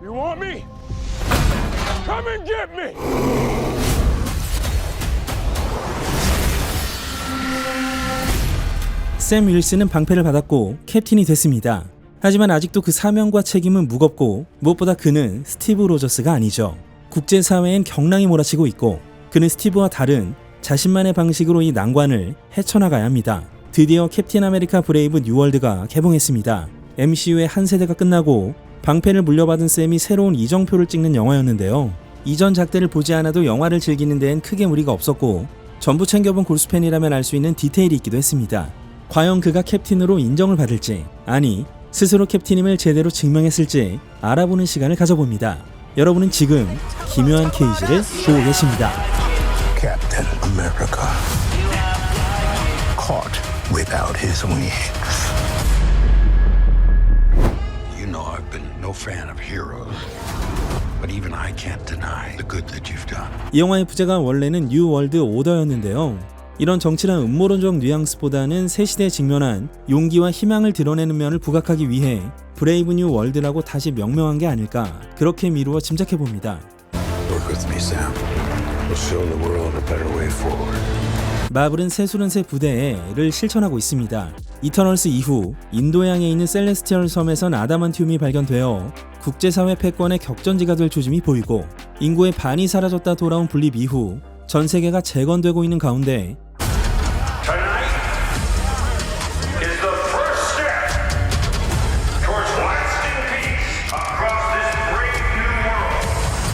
You want me? Come and get me! 샘 윌슨은 방패를 받았고 캡틴이 됐습니다. 하지만 아직도 그 사명과 책임은 무겁고 무엇보다 그는 스티브 로저스가 아니죠. 국제사회엔 경랑이 몰아치고 있고 그는 스티브와 다른 자신만의 방식으로 이 난관을 헤쳐나가야 합니다. 드디어 캡틴 아메리카 브레이브 뉴월드가 개봉했습니다. MCU의 한 세대가 끝나고 방패를 물려받은 샘이 새로운 이정표를 찍는 영화였는데요. 이전 작들을 보지 않아도 영화를 즐기는 데엔 크게 무리가 없었고 전부 챙겨본 골수팬이라면 알 수 있는 디테일이 있기도 했습니다. 과연 그가 캡틴으로 인정을 받을지 아니 스스로 캡틴임을 제대로 증명했을지 알아보는 시간을 가져봅니다. 여러분은 지금 기묘한 케이지를 보고 계십니다. Captain. Caught without his wings. No fan of heroes, but even I can't deny the good that you've done. 이 영화의 부제가 원래는 뉴 월드 오더였는데요. 이런 정치란 음모론적 뉘앙스보다는 새 시대에 직면한 용기와 희망을 드러내는 면을 부각하기 위해 브레이브 뉴 월드라고 다시 명명한 게 아닐까 그렇게 미루어 짐작해 봅니다. Work with me, Sam. We'll show the world a better way forward. 마블은 새수른새 부대를 실천하고 있습니다. 이터널스 이후 인도양에 있는 셀레스티얼 섬에선 아다만티움이 발견되어 국제사회 패권의 격전지가 될 조짐이 보이고 인구의 반이 사라졌다 돌아온 분립 이후 전 세계가 재건되고 있는 가운데.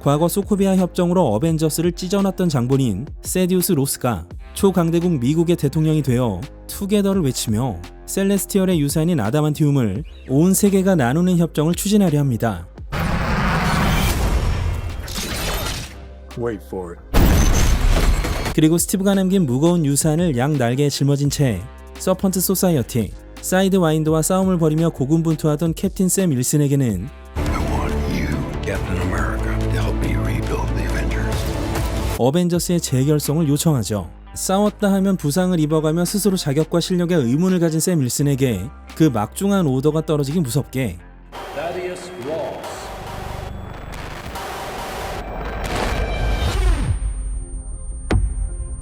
과거 소코비아 협정으로 어벤져스를 찢어놨던 장본인 세디우스 로스가 초강대국 미국의 대통령이 되어 투게더를 외치며 셀레스티얼의 유산인 아다만티움을 온 세계가 나누는 협정을 추진하려 합니다. 그리고 스티브가 남긴 무거운 유산을 양 날개에 짊어진 채 서펀트 소사이어티, 사이드 와인드와 싸움을 벌이며 고군분투하던 캡틴 샘 Avengers. 어벤져스의 재결성을 요청하죠. 싸웠다 하면 부상을 입어가며 스스로 자격과 실력에 의문을 가진 샘 윌슨에게 그 막중한 오더가 떨어지기 무섭게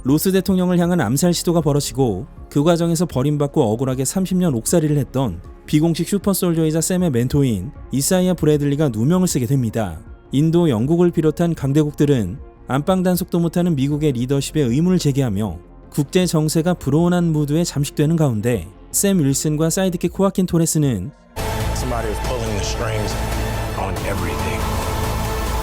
로스 대통령을 향한 암살 시도가 벌어지고 그 과정에서 버림받고 억울하게 30년 옥살이를 했던 비공식 슈퍼솔저이자 샘의 멘토인 이사이아 브래들리가 누명을 쓰게 됩니다. 인도, 영국을 비롯한 강대국들은 안방 단속도 못하는 미국의 리더십에 의문을 제기하며 국제 정세가 불온한 무드에 잠식되는 가운데 샘 윌슨과 사이드킥 코아킨 토레스는.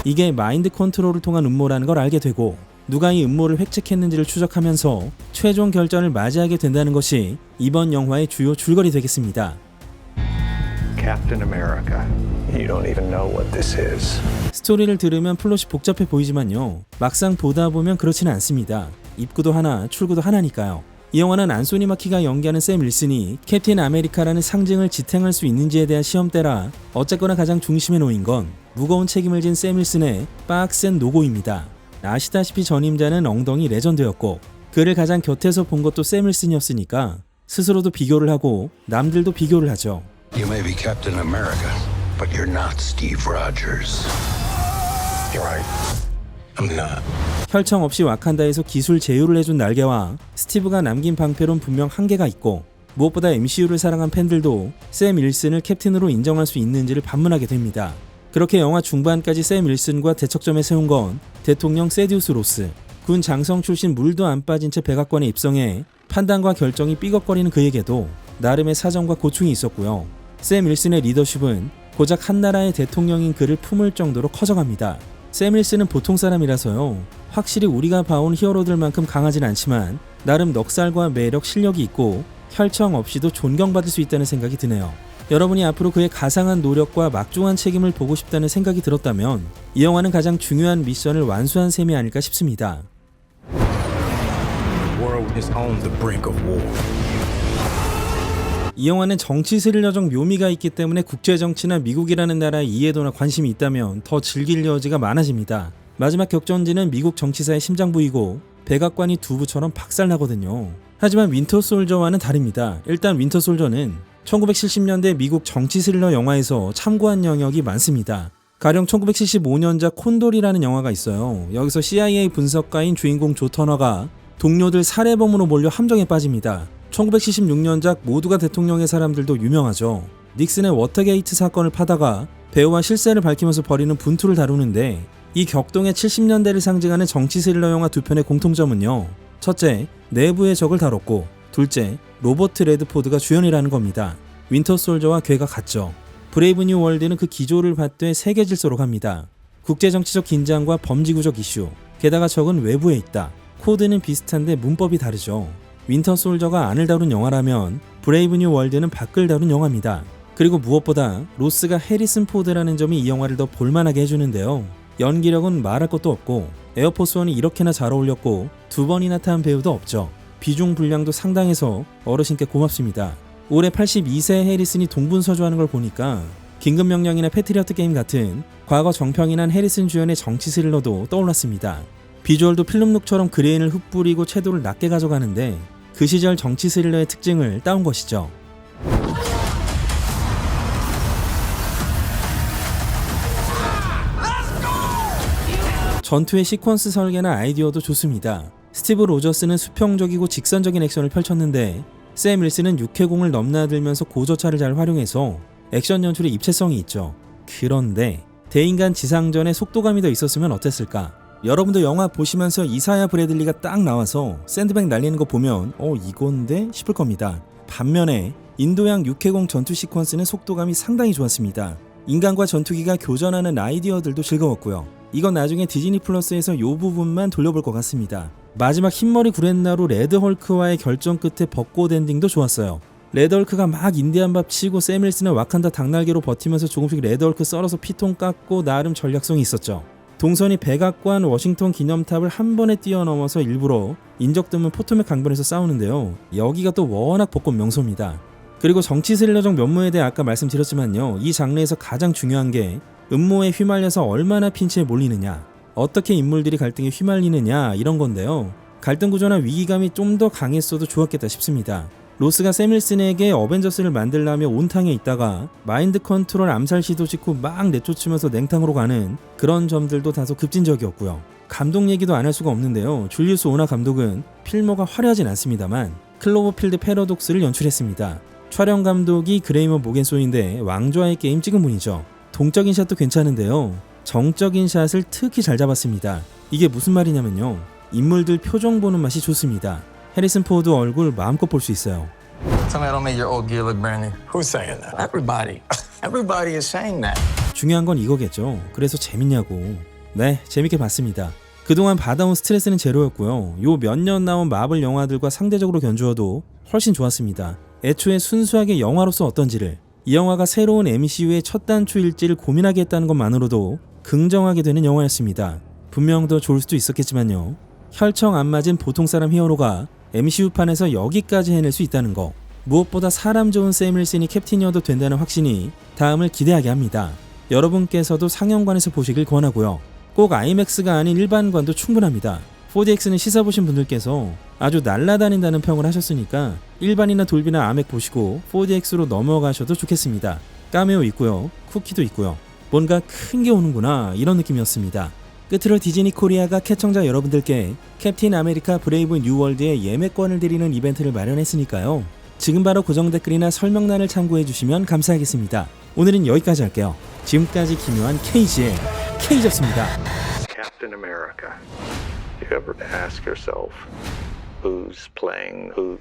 이게 마인드 컨트롤을 통한 음모라는 걸 알게 되고 누가 이 음모를 획책했는지를 추적하면서 최종 결전을 맞이하게 된다는 것이 이번 영화의 주요 줄거리 되겠습니다. Captain America. You don't even know what this is. 스토리를 들으면 플롯이 복잡해 보이지만요. 막상 보다 보면 그렇지는 않습니다. 입구도 하나, 출구도 하나니까요. 이 영화는 안소니 마키가 연기하는 샘 윌슨이 캡틴 아메리카라는 상징을 지탱할 수 있는지에 대한 시험대라 어쨌거나 가장 중심에 놓인 건 무거운 책임을 진 샘 윌슨의 빡센 노고입니다. 아시다시피 전임자는 엉덩이 레전드였고 그를 가장 곁에서 본 것도 샘 윌슨이었으니까 스스로도 비교를 하고 남들도 비교를 하죠. You may be Captain America, but you're not Steve Rogers. 혈청 없이 와칸다에서 기술 제휴를 해준 날개와 스티브가 남긴 방패론 분명 한계가 있고 무엇보다 MCU를 사랑한 팬들도 샘 윌슨을 캡틴으로 인정할 수 있는지를 반문하게 됩니다. 그렇게 영화 중반까지 샘 윌슨과 대척점에 세운 건 대통령 세디우스 로스, 군 장성 출신 물도 안 빠진 채 백악관에 입성해 판단과 결정이 삐걱거리는 그에게도 나름의 사정과 고충이 있었고요. 샘 윌슨의 리더십은 고작 한 나라의 대통령인 그를 품을 정도로 커져갑니다. 샘 윌슨은 보통 사람이라서요. 확실히 우리가 봐온 히어로들만큼 강하진 않지만 나름 넉살과 매력, 실력이 있고 혈청 없이도 존경받을 수 있다는 생각이 드네요. 여러분이 앞으로 그의 가상한 노력과 막중한 책임을 보고 싶다는 생각이 들었다면 이 영화는 가장 중요한 미션을 완수한 셈이 아닐까 싶습니다. The world is on the brink of war. 이 영화는 정치 스릴러적 묘미가 있기 때문에 국제 정치나 미국이라는 나라의 이해도나 관심이 있다면 더 즐길 여지가 많아집니다. 마지막 격전지는 미국 정치사의 심장부이고 백악관이 두부처럼 박살나거든요. 하지만 윈터 솔저와는 다릅니다. 일단 윈터 솔저는 1970년대 미국 정치 스릴러 영화에서 참고한 영역이 많습니다. 가령 1975년작 콘돌이라는 영화가 있어요. 여기서 CIA 분석가인 주인공 조 터너가 동료들 살해범으로 몰려 함정에 빠집니다. 1976년작 모두가 대통령의 사람들도 유명하죠. 닉슨의 워터게이트 사건을 파다가 배우와 실세를 밝히면서 벌이는 분투를 다루는데 이 격동의 70년대를 상징하는 정치 스릴러 영화 두 편의 공통점은요. 첫째, 내부의 적을 다뤘고 둘째, 로버트 레드포드가 주연이라는 겁니다. 윈터 솔저와 괴가 같죠. 브레이브 뉴 월드는 그 기조를 받되 세계 질서로 갑니다. 국제 정치적 긴장과 범지구적 이슈, 게다가 적은 외부에 있다. 코드는 비슷한데 문법이 다르죠. 윈터 솔저가 안을 다룬 영화라면 브레이브 뉴 월드는 밖을 다룬 영화입니다. 그리고 무엇보다 로스가 해리슨 포드라는 점이 이 영화를 더 볼만하게 해주는데요. 연기력은 말할 것도 없고 에어포스원이 이렇게나 잘 어울렸고 두 번이나 탄 배우도 없죠. 비중 분량도 상당해서 어르신께 고맙습니다. 올해 82세 해리슨이 동분서주하는 걸 보니까 긴급명령이나 패트리어트 게임 같은 과거 정평이 난 해리슨 주연의 정치 스릴러도 떠올랐습니다. 비주얼도 필름룩처럼 그레인을 흩뿌리고 채도를 낮게 가져가는데 그 시절 정치 스릴러의 특징을 따온 것이죠. 전투의 시퀀스 설계나 아이디어도 좋습니다. 스티브 로저스는 수평적이고 직선적인 액션을 펼쳤는데 샘 윌슨은 육해공을 넘나들면서 고저차를 잘 활용해서 액션 연출에 입체성이 있죠. 그런데 대인간 지상전에 속도감이 더 있었으면 어땠을까? 여러분도 영화 보시면서 이사야 브래들리가 딱 나와서 샌드백 날리는 거 보면 어 이건데 싶을 겁니다. 반면에 인도양 육해공 전투 시퀀스는 속도감이 상당히 좋았습니다. 인간과 전투기가 교전하는 아이디어들도 즐거웠고요. 이건 나중에 디즈니 플러스에서 요 부분만 돌려볼 것 같습니다. 마지막 흰머리 구렛나루 레드 헐크와의 결정 끝에 벚꽃 엔딩도 좋았어요. 레드 헐크가 막 인디안 밥 치고 세밀스는 와칸다 닭날개로 버티면서 조금씩 레드 헐크 썰어서 피통 깎고 나름 전략성이 있었죠. 동선이 백악관 워싱턴 기념탑을 한 번에 뛰어넘어서 일부러 인적 드문 포토맥 강변에서 싸우는데요. 여기가 또 워낙 벚꽃 명소입니다. 그리고 정치 스릴러적 면모에 대해 아까 말씀드렸지만요. 이 장르에서 가장 중요한 게 음모에 휘말려서 얼마나 핀치에 몰리느냐, 어떻게 인물들이 갈등에 휘말리느냐 이런 건데요. 갈등 구조나 위기감이 좀 더 강했어도 좋았겠다 싶습니다. 로스가 세밀슨에게 어벤져스를 만들라며 온탕에 있다가 마인드 컨트롤 암살 시도 짓고 막 내쫓으면서 냉탕으로 가는 그런 점들도 다소 급진적이었고요. 감독 얘기도 안 할 수가 없는데요. 줄리우스 오나 감독은 필모가 화려하진 않습니다만 클로버필드 패러독스를 연출했습니다. 촬영 감독이 그레이머 모겐소인데 왕좌의 게임 찍은 분이죠. 동적인 샷도 괜찮은데요. 정적인 샷을 특히 잘 잡았습니다. 이게 무슨 말이냐면요. 인물들 표정 보는 맛이 좋습니다. 해리슨 포드 얼굴 마음껏 볼 수 있어요. Tell me I don't make your old gear look brand new. Who's saying that? Everybody. Everybody is saying that. 중요한 건 이거겠죠. 그래서 재밌냐고. 네, 재밌게 봤습니다. 그동안 받아온 스트레스는 제로였고요. 요 몇 년 나온 마블 영화들과 상대적으로 견주어도 훨씬 좋았습니다. 애초에 순수하게 영화로서 어떤지를 이 영화가 새로운 MCU의 첫 단추일지를 고민하게 했다는 것만으로도 긍정하게 되는 영화였습니다. 분명 더 좋을 수도 있었겠지만요. 혈청 안 맞은 보통 사람 히어로가 MCU판에서 여기까지 해낼 수 있다는 거. 무엇보다 사람 좋은 샘 윌슨이 캡틴이어도 된다는 확신이 다음을 기대하게 합니다. 여러분께서도 상영관에서 보시길 권하고요. 꼭 IMAX가 아닌 일반관도 충분합니다. 4DX는 시사 보신 분들께서 아주 날라다닌다는 평을 하셨으니까 일반이나 돌비나 아맥 보시고 4DX로 넘어가셔도 좋겠습니다. 까메오 있고요. 쿠키도 있고요. 뭔가 큰 게 오는구나 이런 느낌이었습니다. 끝으로 디즈니 코리아가 캐청자 여러분들께 캡틴 아메리카 브레이브 뉴월드의 예매권을 드리는 이벤트를 마련했으니까요. 지금 바로 고정 댓글이나 설명란을 참고해 주시면 감사하겠습니다. 오늘은 여기까지 할게요. 지금까지 기묘한 케이지의 케이지였습니다. Captain America. You ever ask yourself, who's playing who?